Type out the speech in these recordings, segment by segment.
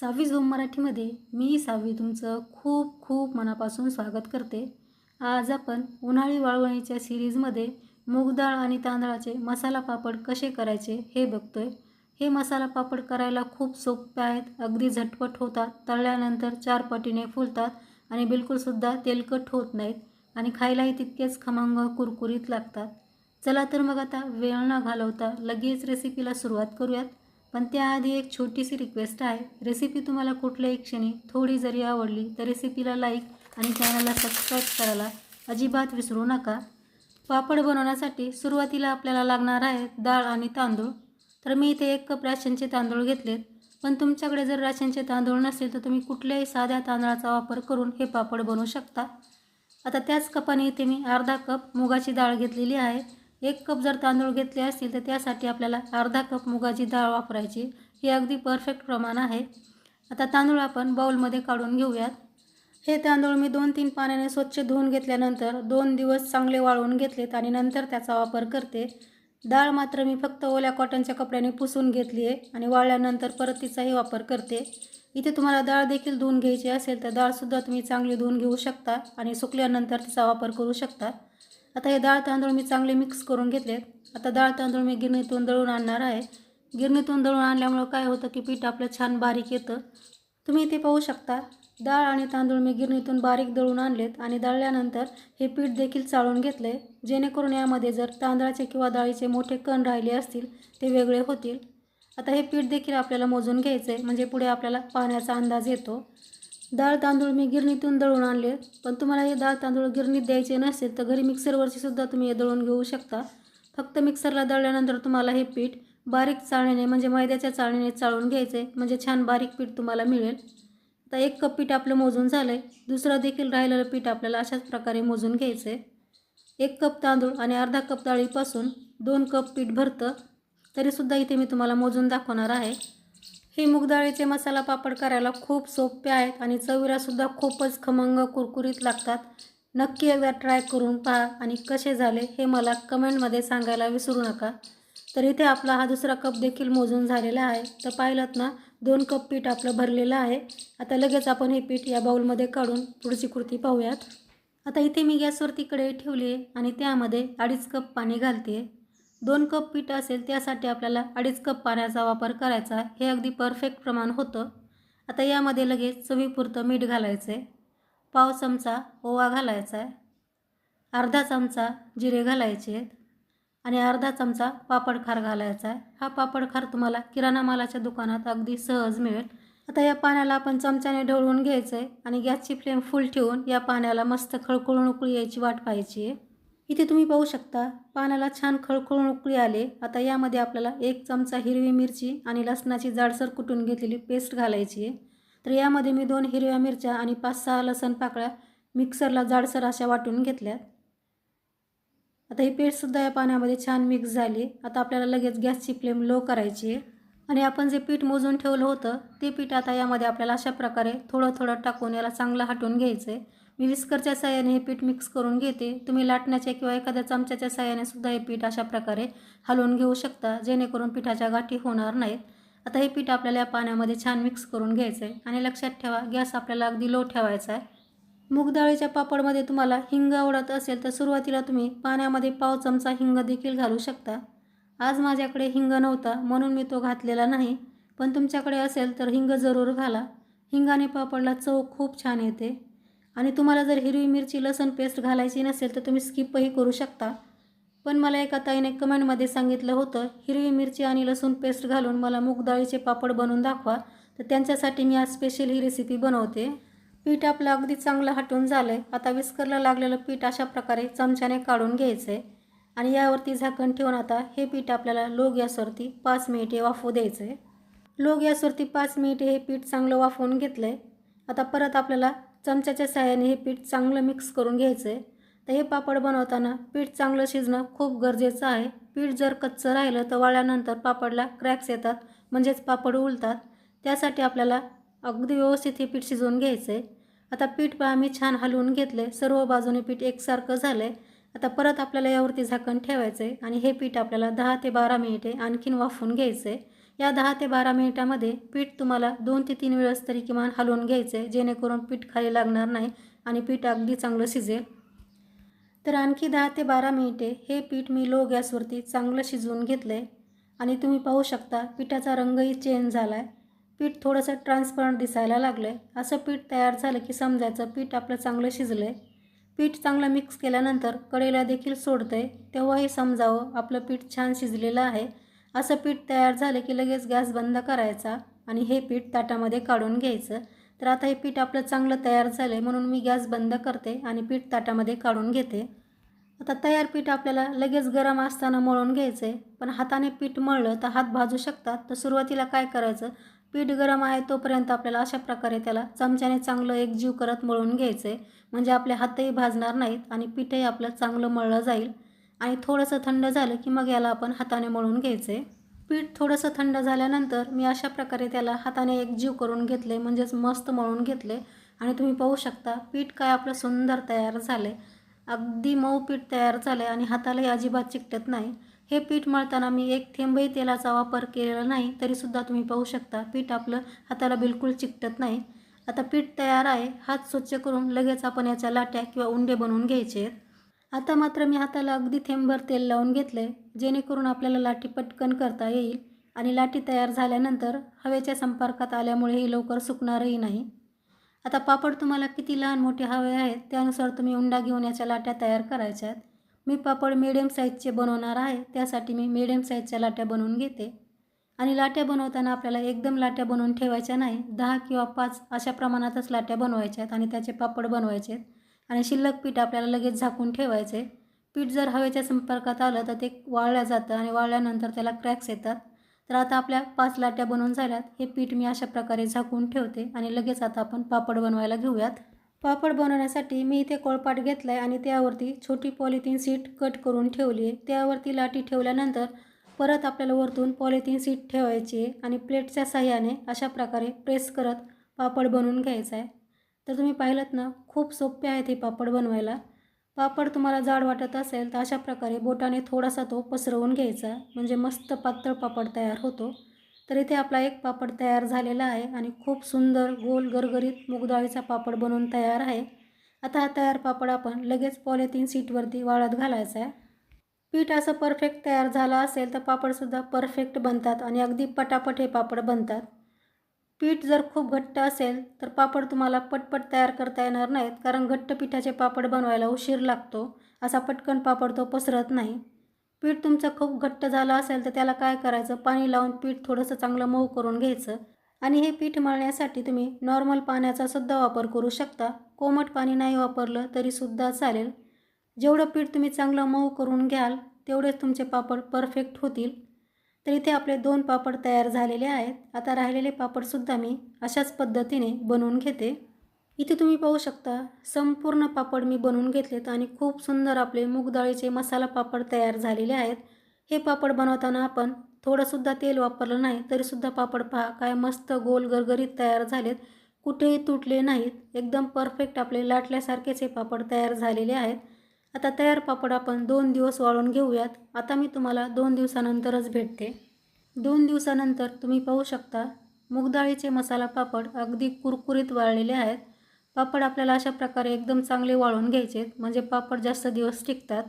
सहावी झोम मराठीमध्ये मी सहावी तुमचं खूप खूप मनापासून स्वागत करते. आज आपण उन्हाळी वाळवणीच्या सिरीजमध्ये मूगडाळ आणि तांदळाचे मसाला पापड कसे करायचे हे बघतोय. हे मसाला पापड करायला खूप सोपे आहेत. अगदी झटपट होतात. तळल्यानंतर चार पटीने फुलतात आणि बिलकुलसुद्धा तेलकट होत नाहीत आणि खायलाही तितकेच खमंग कुरकुरीत लागतात. चला तर मग आता वेळ न घालवता लगेच रेसिपीला सुरुवात करूयात. पण त्याआधी एक छोटीशी रिक्वेस्ट आहे. रेसिपी तुम्हाला कुठल्याही क्षणी थोडी जरी आवडली तर रेसिपीला लाईक आणि चॅनलला सबस्क्राईब करायला अजिबात विसरू नका. पापड बनवण्यासाठी सुरुवातीला आपल्याला लागणार आहे डाळ आणि तांदूळ. तर मी इथे एक कप राशनचे तांदूळ घेतलेत. पण तुमच्याकडे जर राशनचे तांदूळ नसेल तर तुम्ही कुठल्याही साध्या तांदळाचा वापर करून हे पापड बनवू शकता. आता त्याच कपाने इथे मी अर्धा कप मुगाची डाळ घेतलेली आहे. एक कप जर तांदूळ घेतले असतील तर त्यासाठी आपल्याला अर्धा कप मुगाची डाळ वापरायची. हे अगदी परफेक्ट प्रमाण आहे. आता तांदूळ आपण बाउलमध्ये काढून घेऊयात. हे तांदूळ मी दोन तीन पाण्याने स्वच्छ धुवून घेतल्यानंतर दोन दिवस चांगले वाळवून घेतलेत आणि नंतर त्याचा वापर करते. डाळ मात्र मी फक्त ओल्या कॉटनच्या कपड्याने पुसून घेतली आहे आणि वाळल्यानंतर परत तिचाही वापर करते. इथे तुम्हाला डाळ देखील धुवून घ्यायची असेल तर डाळसुद्धा तुम्ही चांगली धुवून घेऊ शकता आणि सुकल्यानंतर तिचा वापर करू शकता. आता हे डाळ तांदूळ मी चांगले मिक्स करून घेतलेत. आता डाळ तांदूळ मी गिरणीतून दळून आणणार आहे. गिरणीतून दळून आणल्यामुळं काय होतं की पीठ आपलं छान बारीक येतं. तुम्ही इथे पाहू शकता डाळ आणि तांदूळ मी गिरणीतून बारीक दळून आणलेत आणि दळल्यानंतर हे पीठ देखील चाळून घेतले जेणेकरून यामध्ये जर तांदळाचे किंवा डाळीचे मोठे कण राहिले असतील ते वेगळे होतील. आता हे पीठ देखील आपल्याला मोजून घ्यायचं आहे म्हणजे पुढे आपल्याला पाण्याचा अंदाज येतो. डाळ तांदूळ मी गिरणीतून दळून आणले. पण तुम्हाला हे डाळ तांदूळ गिरणीत द्यायचे नसेल तर घरी मिक्सरवरची सुद्धा तुम्ही हे दळून घेऊ शकता. फक्त मिक्सरला दळल्यानंतर तुम्हाला हे पीठ बारीक चाळणीने म्हणजे मैद्याच्या चाळणीने चाळून घ्यायचे म्हणजे छान बारीक पीठ तुम्हाला मिळेल. आता एक कप पीठ आपलं मोजून झालं आहे दुसरं देखील राहिलेलं पीठ आपल्याला अशाच प्रकारे मोजून घ्यायचं आहे एक कप तांदूळ आणि अर्धा कप डाळीपासून दोन कप पीठ भरतं. तरीसुद्धा इथे मी तुम्हाला मोजून दाखवणार आहे. हे मुगडाळीचे मसाला पापड करायला खूप सोपे आहेत आणि चवीलासुद्धा खूपच खमंग कुरकुरीत लागतात. नक्की एकदा ट्राय करून पहा आणि कसे झाले हे मला कमेंटमध्ये सांगायला विसरू नका. तर इथे आपला हा दुसरा कप देखील मोजून झालेला आहे. तर पाहिलात ना दोन कप पीठ आपलं भरलेलं आहे. आता लगेच आपण हे पीठ या बाऊलमध्ये काढून पुढची कृती पाहूयात. आता इथे मी गॅसवरती कढई ठेवली आहे आणि त्यामध्ये अडीच कप पाणी घालते दोन कप पीठ असेल त्यासाठी आपल्याला अडीच कप पाण्याचा वापर करायचा. हे अगदी परफेक्ट प्रमाण होतं. आता यामध्ये लगेच चवीपुरतं मीठ घालायचं आहे पाव चमचा ओवा घालायचा आहे. अर्धा चमचा जिरे घालायचे आहेत. आणि अर्धा चमचा पापड खार घालायचा आहे. हा पापड खार तुम्हाला किराणा मालाच्या दुकानात अगदी सहज मिळेल. आता या पाण्याला आपण चमच्याने ढवळून घ्यायचं आहे आणि गॅसची फ्लेम फुल ठेवून या पाण्याला मस्त खळखळून उकळी यायची वाट पाहायची आहे. इथे तुम्ही पाहू शकता पाण्याला छान खळखळून उकळी आले. आता यामध्ये आपल्याला एक चमचा हिरवी मिरची आणि लसणाची जाडसर कुटून घेतलेली पेस्ट घालायची आहे. तर यामध्ये मी दोन हिरव्या मिरच्या आणि पाच सहा लसण पाकळ्या मिक्सरला जाडसर अशा वाटून घेतल्यात. आता ही पेस्टसुद्धा या पाण्यामध्ये छान मिक्स झाली. आता आपल्याला लगेच गॅसची फ्लेम लो करायची आहे. आणि आपण जे पीठ मोजून ठेवलं होतं ते पीठ आता यामध्ये आपल्याला अशा प्रकारे थोडं थोडं टाकून याला चांगलं हटवून घ्यायचं आहे मी विस्करच्या साह्याने हे पीठ मिक्स करून घेते. तुम्ही लाटण्याच्या किंवा एखाद्या चमच्याच्या साह्याने सुद्धा हे पीठ अशा प्रकारे हलवून घेऊ शकता जेणेकरून पिठाच्या गाठी होणार नाहीत. आता हे पीठ आपल्याला या पाण्यामध्ये छान मिक्स करून घ्यायचं आहे आणि लक्षात ठेवा गॅस आपल्याला अगदी लो ठेवायचा आहे. मूगडाळीच्या पापडमध्ये तुम्हाला हिंग आवडत असेल तर सुरुवातीला तुम्ही पाण्यामध्ये पाव चमचा हिंग देखील घालू शकता. आज माझ्याकडे हिंग नव्हता म्हणून मी तो घातलेला नाही. पण तुमच्याकडे असेल तर हिंग जरूर घाला. हिंगाने पापडला चव खूप छान येते. आणि तुम्हाला जर हिरवी मिरची लसण पेस्ट घालायची नसेल तर तुम्ही स्किपही करू शकता. पण मला एका ताईने कमेंटमध्ये सांगितलं होतं हिरवी मिरची आणि लसूण पेस्ट घालून मला मूग पापड बनवून दाखवा तर त्यांच्यासाठी मी आज स्पेशल ही रेसिपी बनवते. पीठ आपलं अगदी चांगलं हटून झालं आहे आता विस्करला लागलेलं पीठ अशा प्रकारे चमच्याने काढून घ्यायचं आहे आणि यावरती झाकण ठेवून आता हे पीठ आपल्याला लो गॅसवरती पाच मिनिटे वाफवू द्यायचं आहे लो गॅसवरती पाच मिनिटे हे पीठ चांगलं वाफवून घेतलं आहे आता परत आपल्याला चमच्याच्या साह्याने हे पीठ चांगलं मिक्स करून घ्यायचं आहे तर हे पापड बनवताना पीठ चांगलं शिजणं खूप गरजेचं आहे. पीठ जर कच्चं राहिलं तर वाळल्यानंतर पापडला क्रॅक्स येतात म्हणजेच पापड उलतात. त्यासाठी आपल्याला अगदी व्यवस्थित हे पीठ शिजवून घ्यायचं आहे आता पीठ पहा मी छान हलवून घेतले सर्व बाजूने पीठ एकसारखं झालं आहे आता परत आपल्याला यावरती झाकण ठेवायचं आहे आणि हे पीठ आपल्याला दहा ते बारा मिनिटे आणखीन वाफवून घ्यायचं आहे या दहा ते बारा मिनिटामध्ये पीठ तुम्हाला दोन ते तीन वेळेस तरी किमान हलवून घ्यायचं आहे जेणेकरून पीठ खाली लागणार नाही आणि पीठ अगदी चांगलं शिजेल. तर आणखी दहा ते बारा मिनिटे हे पीठ मी लो गॅसवरती चांगलं शिजवून घेतलं आहे आणि तुम्ही पाहू शकता पिठाचा रंगही चेंज झाला आहे पीठ थोडंसं ट्रान्सपरंट दिसायला लागलं आहे असं पीठ तयार झालं की समजायचं पीठ आपलं चांगलं शिजलं आहे पीठ चांगलं मिक्स केल्यानंतर कडेला देखील सोडतं आहे तेव्हाही समजावं आपलं पीठ छान शिजलेलं आहे. असं पीठ तयार झालं की लगेच गॅस बंद करायचा आणि हे पीठ ताटामध्ये काढून घ्यायचं. तर आता हे पीठ आपलं चांगलं तयार झालं आहे म्हणून मी गॅस बंद करते आणि पीठ ताटामध्ये काढून घेते. आता तयार पीठ आपल्याला लगेच गरम असताना मळून घ्यायचं आहे पण हाताने पीठ मळलं तर हात भाजू शकतात. तर सुरुवातीला काय करायचं? पीठ गरम आहे तोपर्यंत आपल्याला अशा प्रकारे त्याला चमच्याने चांगलं एक जीव करत मळून घ्यायचं आहे म्हणजे आपले हातही भाजणार नाहीत आणि पीठही आपलं चांगलं मळलं जाईल. आणि थोडंसं थंड झालं की मग याला आपण हाताने मळून घ्यायचं आहे पीठ थोडंसं थंड झाल्यानंतर मी अशा प्रकारे त्याला हाताने एक जीव करून घेतले म्हणजेच मस्त मळून घेतले आणि तुम्ही पाहू शकता पीठ काय आपलं सुंदर तयार झालं आहे अगदी मऊ पीठ तयार झालं आहे आणि हातालाही अजिबात चिकटत नाही. हे पीठ मळताना मी एक थेंबही तेलाचा वापर केलेला नाही तरीसुद्धा तुम्ही पाहू शकता पीठ आपलं हाताला बिलकुल चिकटत नाही. आता पीठ तयार आहे हात स्वच्छ करून लगेच आपण याच्या लाट्या किंवा उंडे बनवून घ्यायचे आहेत आता मात्र मी हाताला अगदी थेंबभर तेल लावून घेतलं आहे जेणेकरून आपल्याला लाटी पटकन करता येईल आणि लाटी तयार झाल्यानंतर हवेच्या संपर्कात आल्यामुळे हे लवकर सुकणारही नाही. आता पापड तुम्हाला किती लहान मोठे हवे आहेत त्यानुसार तुम्ही उंडा घेऊन याच्या लाट्या तयार करायच्या आहेत मी पापड मिडियम साईजचे बनवणार आहे त्यासाठी मी मिडियम साईजच्या लाट्या बनवून घेते. आणि लाट्या बनवताना आपल्याला एकदम लाट्या बनवून ठेवायच्या नाही दहा किंवा पाच अशा प्रमाणातच लाट्या बनवायच्या आहेत आणि त्याचे पापड बनवायचे आहेत आणि शिल्लक पीठ आपल्याला लगेच झाकून ठेवायचे. पीठ जर हवेच्या संपर्कात आलं तर ते वाळलं जातं आणि वाळल्यानंतर त्याला क्रॅक्स येतात. तर आता आपल्या पाच लाट्या बनवून झाल्यात. हे पीठ मी अशा प्रकारे झाकून ठेवते आणि लगेच आता आपण पापड बनवायला घेऊयात. पापड बनवण्यासाठी मी इथे कोळपाट घेतला आहे आणि त्यावरती छोटी पॉलिथिन सीट कट करून ठेवली आहे. त्यावरती लाटी ठेवल्यानंतर परत आपल्याला वरतून पॉलिथिन सीट ठेवायची आहे आणि प्लेटच्या साह्याने अशा प्रकारे प्रेस करत पापड बनवून घ्यायचा आहे. तर तुम्ही पाहिलं ना खूप सोपे आहेत हे पापड बनवायला. पापड तुम्हाला जाड वाटत असेल तर अशा प्रकारे बोटाने थोडासा तो पसरवून घ्यायचा म्हणजे मस्त पातळ पापड तयार होतो. तर इथे आपला एक पापड तयार झालेला आहे आणि खूप सुंदर गोल गरगरीत मुगडाळीचा पापड बनवून तयार आहे. आता हा तयार पापड आपण लगेच पॉलिथिन सीटवरती वाळत घालायचा आहे. पीठ असं परफेक्ट तयार झालं असेल तर पापडसुद्धा परफेक्ट बनतात आणि अगदी पटापट हे पापड बनतात. पीठ जर खूप घट्ट असेल तर पापड तुम्हाला पटपट तयार करता येणार नाहीत कारण घट्ट पिठाचे पापड बनवायला उशीर लागतो. असा पटकन पापड तो पसरत नाही. पीठ तुमचं खूप घट्ट झालं असेल तर त्याला काय करायचं? पाणी लावून पीठ थोडंसं चांगलं मऊ करून घ्यायचं. आणि हे पीठ मळण्यासाठी तुम्ही नॉर्मल पाण्याचा सुद्धा वापर करू शकता. कोमट पाणी नाही वापरलं तरीसुद्धा चालेल. जेवढं पीठ तुम्ही चांगलं मऊ करून घ्याल तेवढेच तुमचे पापड परफेक्ट होतील. तर इथे आपले दोन पापड तयार झालेले आहेत. आता राहिलेले पापडसुद्धा मी अशाच पद्धतीने बनवून घेते. इथे तुम्ही पाहू शकता संपूर्ण पापड मी बनवून घेतलेत आणि खूप सुंदर आपले मूगडाळीचे मसाला पापड तयार झालेले आहेत. हे पापड बनवताना आपण थोडंसुद्धा तेल वापरलं नाही तरीसुद्धा पापड पहा काय मस्त गोल गरगरीत तयार झालेत. कुठेही तुटले नाहीत. एकदम परफेक्ट आपले लाटल्यासारखेच हे पापड तयार झालेले आहेत. आता तयार पापड आपण दोन दिवस वाळून घेऊयात. आता मी तुम्हाला दोन दिवसानंतरच भेटते. दोन दिवसानंतर तुम्ही पाहू शकता मुगडाळीचे मसाला पापड अगदी कुरकुरीत वाळलेले आहेत. पापड आपल्याला अशा प्रकारे एकदम चांगले वाळून घ्यायचे म्हणजे पापड जास्त दिवस टिकतात.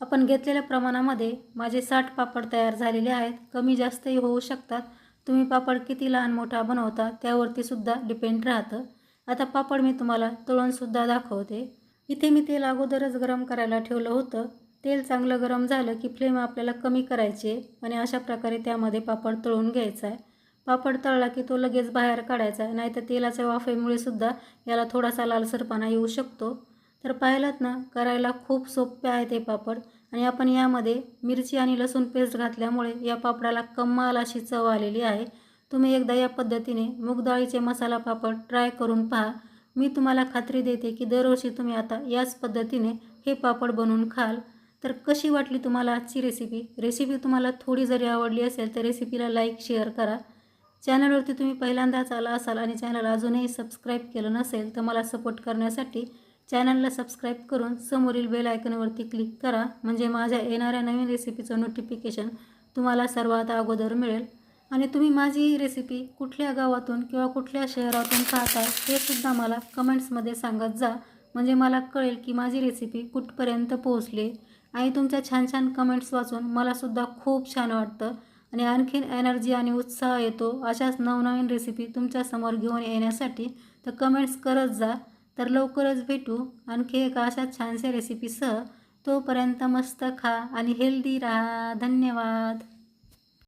आपण घेतलेल्या प्रमाणामध्ये माझे साठ पापड तयार झालेले आहेत. कमी जास्तही होऊ शकतात. तुम्ही पापड किती लहान मोठा बनवता त्यावरती सुद्धा डिपेंड राहतं. आता पापड मी तुम्हाला तळूनसुद्धा दाखवते. इथे मी तेल अगोदरच गरम करायला ठेवलं होतं. तेल चांगलं गरम झालं की फ्लेम आपल्याला कमी करायची आणि अशा प्रकारे त्यामध्ये पापड तळून घ्यायचा आहे. पापड तळला की तो लगेच बाहेर काढायचा आहे नाहीतर तेलाच्या वाफेमुळे सुद्धा याला थोडासा लालसरपणा येऊ शकतो. तर पाहिलात ना करायला खूप सोपे आहेत हे पापड आणि आपण यामध्ये मिरची आणि लसूण पेस्ट घातल्यामुळे या पापडाला कमाल अशी चव आलेली आहे. तुम्ही एकदा या पद्धतीने मुगडाळीचे मसाला पापड ट्राय करून पहा. मी तुम्हाला खात्री देते की दरवर्षी तुम्ही आता याच पद्धतीने हे पापड बनवून खाल. तर कशी वाटली तुम्हाला आजची रेसिपी रेसिपी तुम्हाला थोडी जरी आवडली असेल तर रेसिपीला लाईक शेअर करा. चॅनलवरती तुम्ही पहिल्यांदाच आला असाल आणि चॅनल अजूनही सबस्क्राईब केलं नसेल तर मला सपोर्ट करण्यासाठी चॅनलला सबस्क्राईब करून समोरील बेल आयकनवरती क्लिक करा. म्हणजे माझ्या येणाऱ्या नवीन रेसिपीचं नोटिफिकेशन तुम्हाला सर्वात अगोदर मिळेल. आणि तुम्ही माझी ही रेसिपी कुठल्या गावातून किंवा कुठल्या शहरातून पाहताय हे सुद्धा मला कमेंट्समध्ये सांगत जा. म्हणजे मला कळेल की माझी रेसिपी कुठपर्यंत पोहोचली. आणि तुमच्या छान छान कमेंट्स वाचून मलासुद्धा खूप छान वाटतं. आणि आणखीन एनर्जी आणि उत्साह येतो अशाच नवनवीन रेसिपी तुमच्यासमोर घेऊन येण्यासाठी तर कमेंट्स करत जा. तर लवकरच भेटू आणखी एका अशा छानशा रेसिपीसह तोपर्यंत मस्त खा आणि हेल्दी राहा. धन्यवाद.